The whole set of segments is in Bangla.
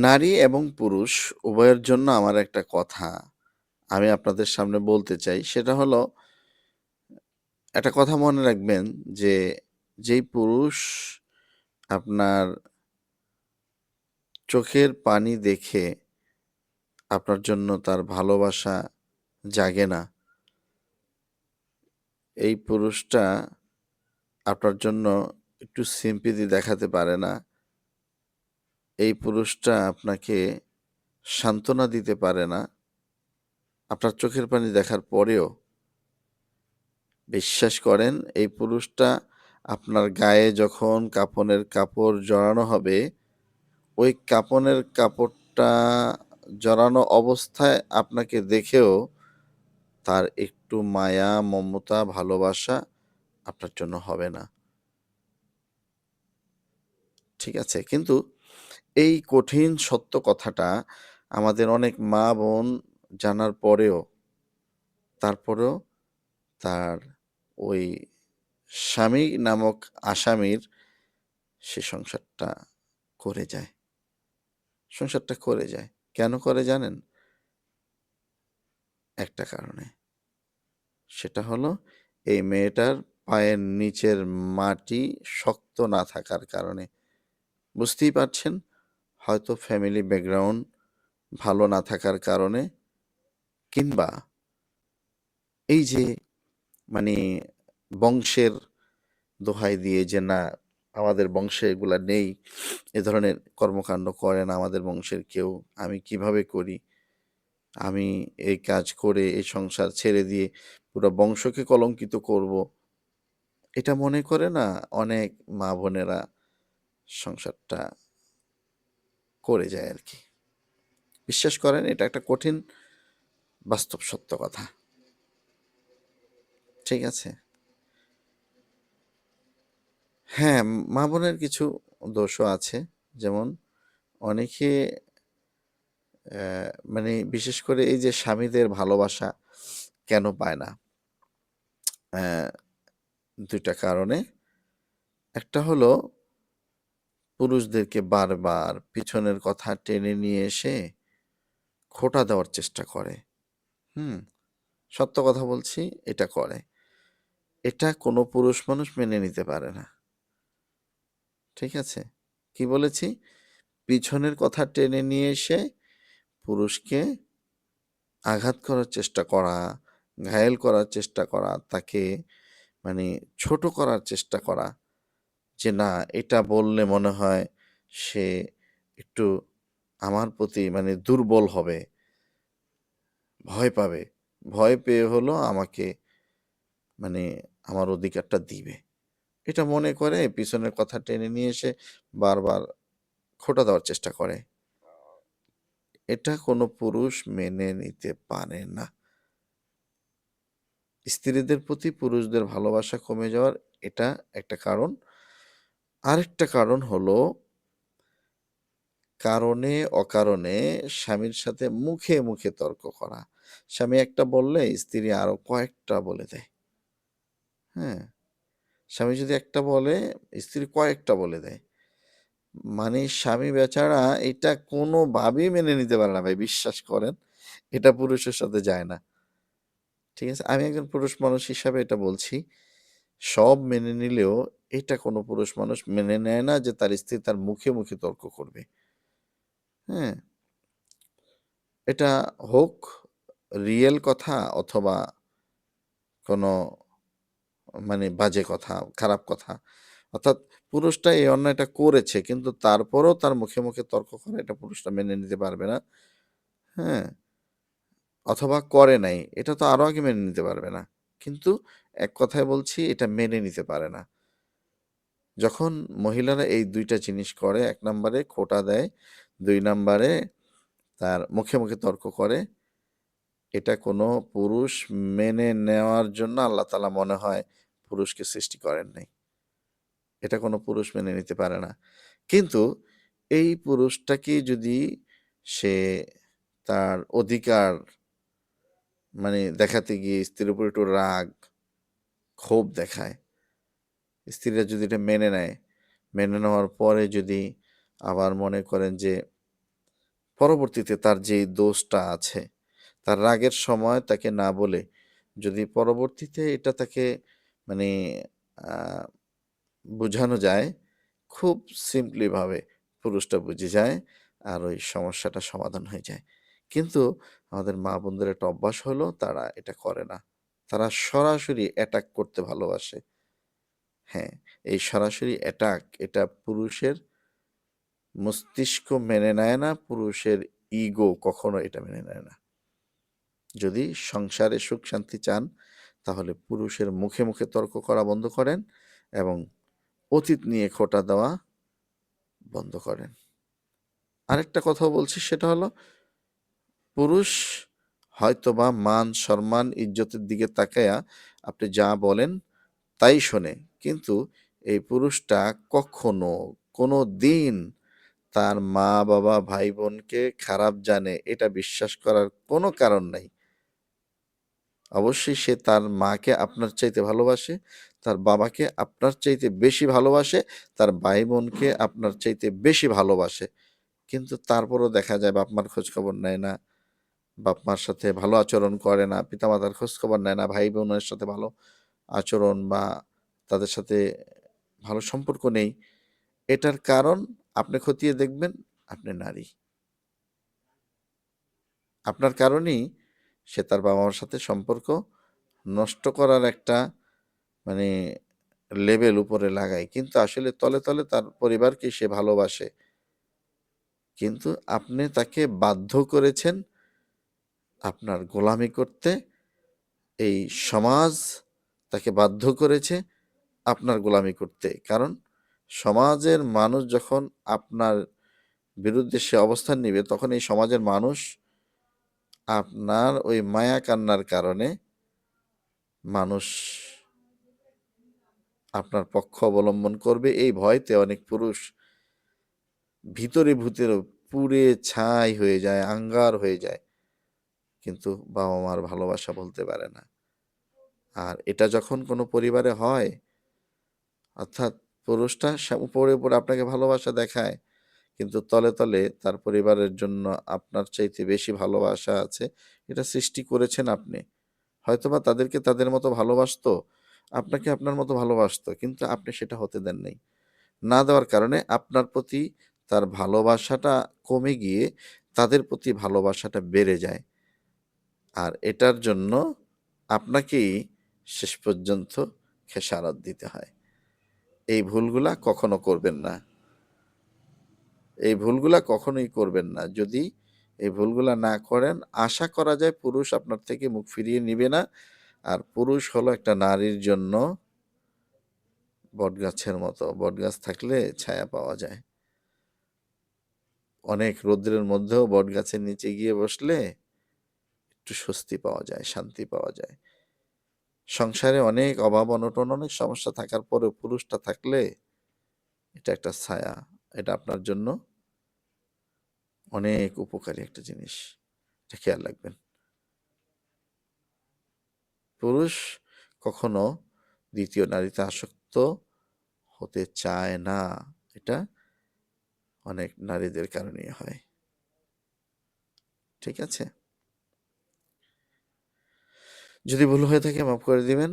নারী এবং পুরুষ উভয়ের জন্য আমার একটা কথা আমি আপনাদের সামনে বলতে চাই। সেটা হলো, একটা কথা মনে রাখবেন যে, যেই পুরুষ আপনার চোখের পানি দেখে আপনার জন্য তার ভালোবাসা জাগে না, এই পুরুষটা আপনার জন্য একটু সিম্পিতি দেখাতে পারে না। এই পুরুষটা আপনাকে সান্ত্বনা দিতে পারে না। আপনার চোখের পানি দেখার পরেও বিশ্বাস করেন, এই পুরুষটা আপনার গায়ে যখন কাপনের কাপড় জড়ানো হবে, ওই কাপনের কাপড়টা জড়ানো অবস্থায় আপনাকে দেখেও তার একটু মায়া, মমতা, ভালোবাসা আপনার জন্য হবে না। ঠিক আছে, কিন্তু এই কঠিন সত্য কথাটা আমাদের অনেক মা বোন জানার পরেও, তারপরেও তার ওই স্বামী নামক আসামির সে সংসারটা করে যায়। সংসারটা করে যায়। কেন করে জানেন? একটা কারণে। সেটা হলো, এই মেয়েটার পায়ের নিচের মাটি শক্ত না থাকার কারণে। বুঝতেই পারছেন? হয়তো ফ্যামিলি ব্যাকগ্রাউন্ড ভালো না থাকার কারণে কিংবা এই যে মানে বংশের দোহাই দিয়ে যে না, আমাদের বংশে এগুলা নেই, এ ধরনের কর্মকাণ্ড করে না আমাদের বংশের কেউ, আমি কীভাবে করি? আমি এই কাজ করে, এই সংসার ছেড়ে দিয়ে পুরো বংশকে কলঙ্কিত করব। এটা মনে করে না অনেক মা বোনেরা সংসারটা করে যায় আর কি। বিশ্বাস করেন, এটা একটা কঠিন বাস্তব সত্য কথা। ঠিক আছে? হ্যাঁ মা বোনের কিছু দোষও আছে। যেমন অনেকে মানে বিশেষ করে এই যে স্বামীদের ভালোবাসা কেন পায় না? দুইটা কারণে। একটা হলো পুরুষদেরকে বারবার পিছনের কথা টেনে নিয়ে এসে খোটা দেওয়ার চেষ্টা করে। হুম, সত্য কথা বলছি, এটা করে। এটা কোনো পুরুষ মানুষ মেনে নিতে পারে না। ঠিক আছে? কি বলেছি? পিছনের কথা টেনে নিয়ে এসে পুরুষকে আঘাত করার চেষ্টা করা, ঘায়েল করার চেষ্টা করা, তাকে মানে ছোট করার চেষ্টা করা যে, না, এটা বললে মনে হয় সে একটু আমার প্রতি মানে দুর্বল হবে, ভয় পাবে। ভয় পেয়ে হলো আমাকে মানে আমার অধিকারটা দিবে। এটা মনে করে পিছনের কথা টেনে নিয়ে এসে বারবার খোটা দেওয়ার চেষ্টা করে। এটা কোনো পুরুষ মেনে নিতে পারে না। স্ত্রীদের প্রতি পুরুষদের ভালোবাসা কমে যাওয়ার এটা একটা কারণ। আরেকটা কারণ হলো, কারণে, অকারণে স্বামীর সাথে মুখে মুখে তর্ক করা। স্বামী একটা বললে, স্ত্রী আরও কয়েকটা বলে দেয়। হ্যাঁ? স্বামী যদি একটা বলে, স্ত্রী কয়েকটা বলে দেয়। মানে স্বামী বেচারা এটা কোনোভাবেই মেনে নিতে পারে না, ভাই, বিশ্বাস করেন? এটা পুরুষের সাথে যায় না। ঠিক আছে? আমি একজন পুরুষ মানুষ হিসাবে এটা বলছি। সব মেনে নিলেও এটা কোনো পুরুষ মানুষ মেনে নেয় না যে তার স্ত্রী তার মুখে মুখে তর্ক করবে। হ্যাঁ? এটা হোক, রিয়েল কথা অথবা কোনো মানে বাজে কথা, খারাপ কথা। অর্থাৎ পুরুষটা এই অন্যায়টা করেছে কিন্তু তারপরও তার মুখে মুখে তর্ক করে এটা পুরুষটা মেনে নিতে পারবে না। হ্যাঁ? অথবা করে নাই, এটা তো আরও আগে মেনে নিতে পারবে না। কিন্তু এক কথায় বলছি এটা মেনে নিতে পারে না। যখন মহিলারা এই দুইটা জিনিস করে, এক নম্বরে খোটা দেয়, দুই নম্বরে তার মুখে মুখে তর্ক করে, এটা কোনো পুরুষ মেনে নেওয়ার জন্য আল্লাহ তালা মনে হয় পুরুষকে সৃষ্টি করেন নাই। এটা কোনো পুরুষ মেনে নিতে পারে না। কিন্তু এই পুরুষটাকে যদি সে তার অধিকার মানে দেখাতে গিয়ে স্ত্রীর উপর একটু রাগ, ক্ষোভ দেখায় স্ত্রীরা যদি এটা মেনে নেয়, মেনে নেওয়ার পরে যদি আবার মনে করেন যে পরবর্তীতে তার যেই দোষটা আছে, তার রাগের সময় তাকে না বলে যদি পরবর্তীতে এটা তাকে মানে বোঝানো যায়, খুব সিম্পলিভাবে পুরুষটা বুঝে যায় আর ওই সমস্যাটা সমাধান হয়ে যায়। কিন্তু আমাদের মা বোনদের একটা অভ্যাস হলো তারা এটা করে না। তারা সরাসরি অ্যাটাক করতে ভালোবাসে। হ্যাঁ এই সরাসরি অ্যাটাক এটা পুরুষের মস্তিষ্ক মেনে নেয় না, পুরুষের ইগো কখনো এটা মেনে নেয় না। যদি সংসারে সুখ শান্তি চান, তাহলে পুরুষের মুখে মুখে তর্ক করা বন্ধ করেন এবং অতীত নিয়ে খোটা দেওয়া বন্ধ করেন। আরেকটা কথা বলছি, সেটা হলো পুরুষ হয়তোবা মান, সম্মান, ইজ্জতের দিকে তাকায়া আপনি যা বলেন তাই শোনে। কিন্তু এই পুরুষটা কখনো, কোনো দিন তার মা, বাবা ভাই বোনকে খারাপ জানে, এটা বিশ্বাস করার কোনো কারণ নাই। অবশ্যই সে তার মাকে আপনার চাইতে ভালোবাসে, তার বাবাকে আপনার চাইতে বেশি ভালোবাসে, তার ভাই বোনকে আপনার চাইতে বেশি ভালোবাসে। কিন্তু তারপরও দেখা যায় বাপ মার খোঁজ খবর নেয় না বাপ মার সাথে ভালো আচরণ করে না, পিতামাতার খোঁজখবর নেয় না ভাই বোনের সাথে ভালো আচরণ বা তাদের সাথে ভালো সম্পর্ক নেই। এটার কারণ আপনি খতিয়ে দেখবেন, আপনি নারী। আপনার কারণেই সে তার বাবা মার সাথে সম্পর্ক নষ্ট করার একটা মানে লেভেল উপরে লাগায়। কিন্তু আসলে তলে তলে তার পরিবারকে সে ভালোবাসে। কিন্তু আপনি তাকে বাধ্য করেছেন আপনার গোলামি করতে। এই সমাজ তাকে বাধ্য করেছে আপনার গোলামি করতে। কারণ সমাজের মানুষ যখন আপনার বিরুদ্ধে সে অবস্থান নিবে, তখন এই সমাজের মানুষ আপনার ওই মায়া কান্নার কারণে মানুষ আপনার পক্ষ অবলম্বন করবে। এই ভয়তে অনেক পুরুষ ভিতরে ভূতের পুড়ে ছাই হয়ে যায়, আঙ্গার হয়ে যায়। কিন্তু বাবা মার ভালোবাসা বলতে পারে না। আর এটা যখন কোনো পরিবারে হয় অর্থাৎ পুরুষটা উপরে উপরে আপনাকে ভালোবাসা দেখায়, কিন্তু তলে তলে তার পরিবারের জন্য আপনার চাইতে বেশি ভালোবাসা আছে, এটা সৃষ্টি করেছেন আপনি। হয়তোবা তাদেরকে তাদের মতো ভালোবাসতো, আপনাকে আপনার মতো ভালোবাসতো, কিন্তু আপনি সেটা হতে দেন নাই। না দেওয়ার কারণে আপনার প্রতি তার ভালোবাসাটা কমে গিয়ে তাদের প্রতি ভালোবাসাটা বেড়ে যায়। আর এটার জন্য আপনাকেই শেষ পর্যন্ত খেসারত দিতে হয়। এই ভুলগুলা কখনো করবেন না। এই ভুলগুলা কখনোই করবেন না। যদি এই ভুলগুলা না করেন, আশা করা যায় পুরুষ আপনার থেকে মুখ ফিরিয়ে নিবে না। আর পুরুষ হলো একটা নারীর জন্য বটগাছের মতো। বটগাছ থাকলে ছায়া পাওয়া যায়। অনেক রৌদ্রের মধ্যেও বটগাছের নিচে গিয়ে বসলে একটু স্বস্তি পাওয়া যায়, শান্তি পাওয়া যায়। সংসারে অনেক অভাব, অনটন, অনেক সমস্যা থাকার পরে পুরুষটা থাকলে এটা একটা ছায়া। এটা আপনার জন্য অনেক উপকারী একটা জিনিস। এটা খেয়াল রাখবেন। পুরুষ কখনো দ্বিতীয় নারীতে আসক্ত হতে চায় না। এটা অনেক নারীদের কারণে হয়। ঠিক আছে? যদি ভুল হয়ে থাকে মাফ করে দিবেন।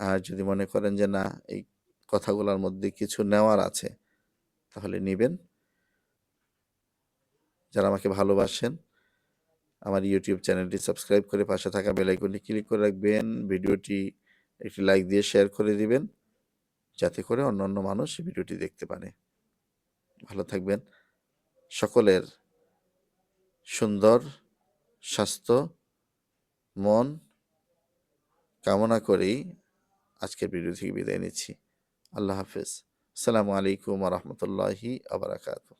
আর যদি মনে করেন যে, না, এই কথাগুলোর মধ্যে কিছু নেওয়ার আছে, তাহলে নিবেন। যারা আমাকে ভালোবাসেন, আমার ইউটিউব চ্যানেলটি সাবস্ক্রাইব করে পাশে থাকা বেল আইকনটি ক্লিক করে রাখবেন। ভিডিওটি একটি লাইক দিয়ে শেয়ার করে দিবেন, যাতে করে অন্য অন্য মানুষ ভিডিওটি দেখতে পারে। ভালো থাকবেন। সকলের সুন্দর, স্বাস্থ্য, মন কামনা করেই আজকের ভিডিও থেকে বিদায় নিচ্ছি। আল্লাহ হাফেজ। আসসালামু আলাইকুম রহমতুল্লাহি আবরাকাতু